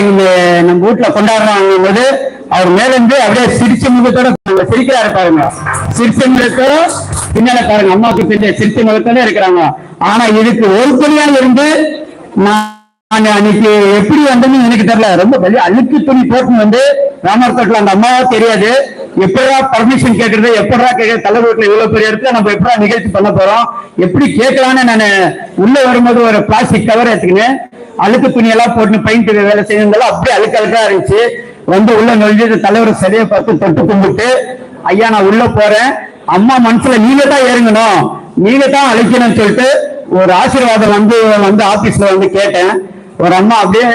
எங்க நம்ம வீட்டுல கொண்டாடுறாங்க போது அவர் மேலிருந்து அப்படியே சிரிச்ச முகத்தோட பாருங்க, சிரிக்கிறாரு பாருங்க. சிரிச்ச முகத்தோட பின்னால பாருங்க. அம்மாவுக்கு பின்னாடி சிரிச்ச முகத்தோட இருக்கிறாங்க. ஆனா இதுக்கு ஒரு துணியா இருந்து நான் அன்னைக்கு எப்படி வந்தேன்னு எனக்கு தெரியல. ரொம்ப பெரிய அழுக்கு துணி போட்டு வந்து ராமர் கோட்டில் அந்த அம்மாவா தெரியாது. எப்படா பர்மிஷன் கேட்கறது எப்படா கேட்கறது தலைவர்கள் இவ்வளவு பெரிய இடத்துல நம்ம எப்படா நிகழ்ச்சி பண்ண போறோம்? எப்படி கேட்கலான்னு நான் உள்ள வரும்போது ஒரு பிளாஸ்டிக் கவர் எடுத்துக்கினேன். அழுக்கு துணி எல்லாம் போட்டு பெயிண்ட் வேலை செய்யறதெல்லாம் அப்படியே அழுக்கு அழுக்கா இருந்துச்சு. வந்து உள்ள நுழைஞ்சு தலைவர் சரியா பார்த்து தொட்டு கும்பிட்டு ஐயா நான் உள்ள போறேன். அம்மா மனசுல நீங்க தான் இறங்கணும் நீங்க தான் அழைக்கணும்னு சொல்லிட்டு ஒரு ஆசீர்வாதம் வந்து வந்து ஆபீஸ்ல வந்து கேட்டேன். ஒரு அம்மா அப்படியே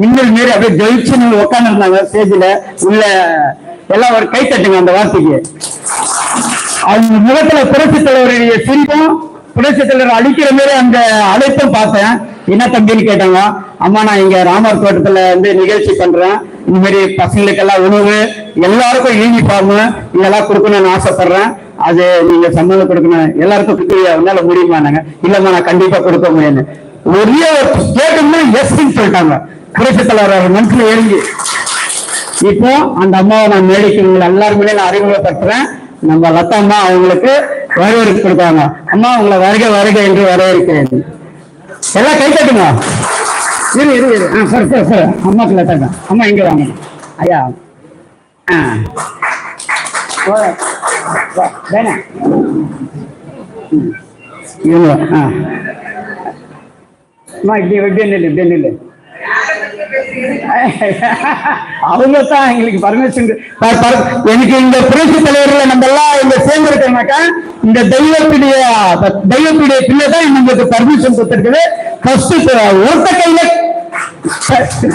மின்னல் மீறி அப்படியே ஜெயிச்சுன்னு உட்கார்ந்து இருந்தாங்க ஸ்டேஜில். உள்ள எல்லாம் ஒரு கை தட்டுங்க அந்த வார்த்தைக்கு. அவங்க முகத்துல புரட்சி தலைவருடைய சிரிப்பும் புரட்சி தலைவர் அழிக்கிற மாதிரி அந்த அழைப்பும் பார்த்தேன். என்ன தம்பின்னு கேட்டாங்க அம்மா நான் இங்க ராமர் தோட்டத்துல வந்து நிகழ்ச்சி பண்றேன். இந்த மாதிரி பசங்களுக்கெல்லாம் உணவு எல்லாருக்கும் யூனிஃபார்ம் இதெல்லாம் கொடுக்கணும்னு ஆசைப்படுறேன். அது நீங்க சம்மந்தம் கொடுக்கணும். எல்லாருக்கும் கொடுக்குறியா உன்னால முடியுமா? நாங்க இல்லம்மா நான் கண்டிப்பா கொடுக்க முடியாது. ஒரே கேட்டோம்னா எஸ்ன்னு சொல்லிட்டாங்க. புரட்சி தலைவர் மனசுல எழுதி. இப்போ அந்த அம்மாவை நான் மேடைக்கு உங்களை எல்லாருமே நான் அறிமுகப்படுத்துறேன். நம்ம லத்தா அம்மா அவங்களுக்கு வரவேற்பு கொடுத்தாங்க அம்மா உங்களை வருக வருக என்று வரவேற்கிறேன். எல்லாம் கை தட்டுங்க. இரு இரு இரு. ஆ சரி சரி சரி. அம்மாக்கு லதாங்க அம்மா இங்கே வாங்க. ஐயா. ஆ. வேணா. இவங்க ஆ. அம்மா இப்படி இப்படி நில்லு இப்படி நில்லு. அவங்க தான் எங்களுக்கு பர்மிஷன் எனக்கு இந்த புரட்சி தலைவர்களை நம்ம எல்லாம் இங்க சேர்ந்திருக்கோம்னாக்கா இந்த தெய்வத்துடைய தெய்வத்துடைய பிள்ளை தான் நம்மளுக்கு பர்மிஷன் கொடுத்துருக்குது. ஃபர்ஸ்ட் ஒருத்த கையில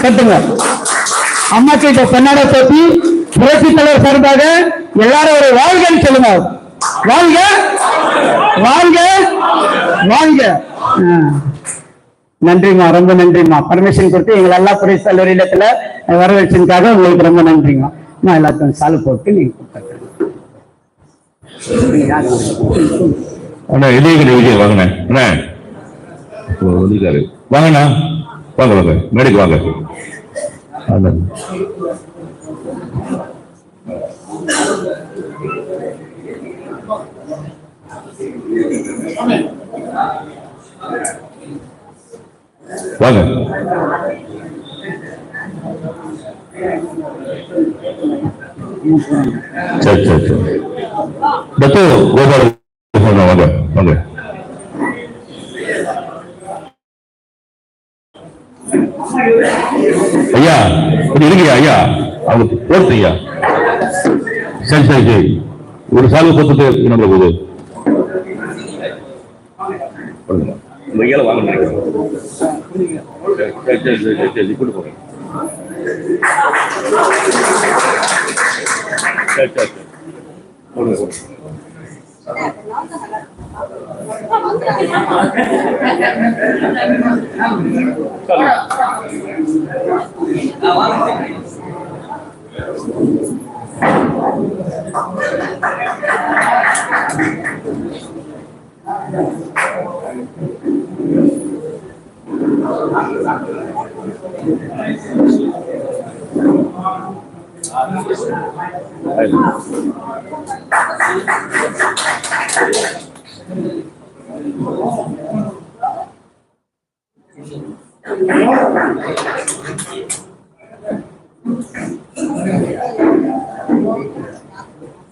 கட்டுங்க. அம்மா இந்த பெண்ணாட தொப்பி புரட்சி தலைவர் சார்பாக எல்லாரும் ஒரு வாழ்கன்னு சொல்லுங்க. வாழ்க வாழ்க வாழ்க. ஆ. நன்றிம்மா ரொம்ப நன்றிம்மா. பர்மிஷன் கொடுத்து எங்களை எல்லா புரட்சி தலைவர் இல்லத்துல வரவேற்றதுக்காக உங்களுக்கு ரொம்ப நன்றிம்மா. நான் எல்லாத்தையும் சாலு போட்டு நீங்க கொடுத்துருக்கேன் அண்ணா இளையகிரி விஜய் வாங்கண்ணே. வாங்கண்ணா. வாங்க வாங்க. மேடைக்கு வாங்க. வாங்க. வாங்க. சரி சரி சரி. டாக்டர் கோபால் வாங்க வாங்க. ஐயா இப்படி இருக்கியா ஐயா. அவங்க போட்டு ஐயா. சரி சரி சரி. ஒரு சாலை கொடுத்துட்டு நம்மளுக்கு இயல வாங்க நினைக்கிறேன் கூட்டு போகிறேன் சரி சரி சரி போடுங்க போடுங்க Thank you. Đây.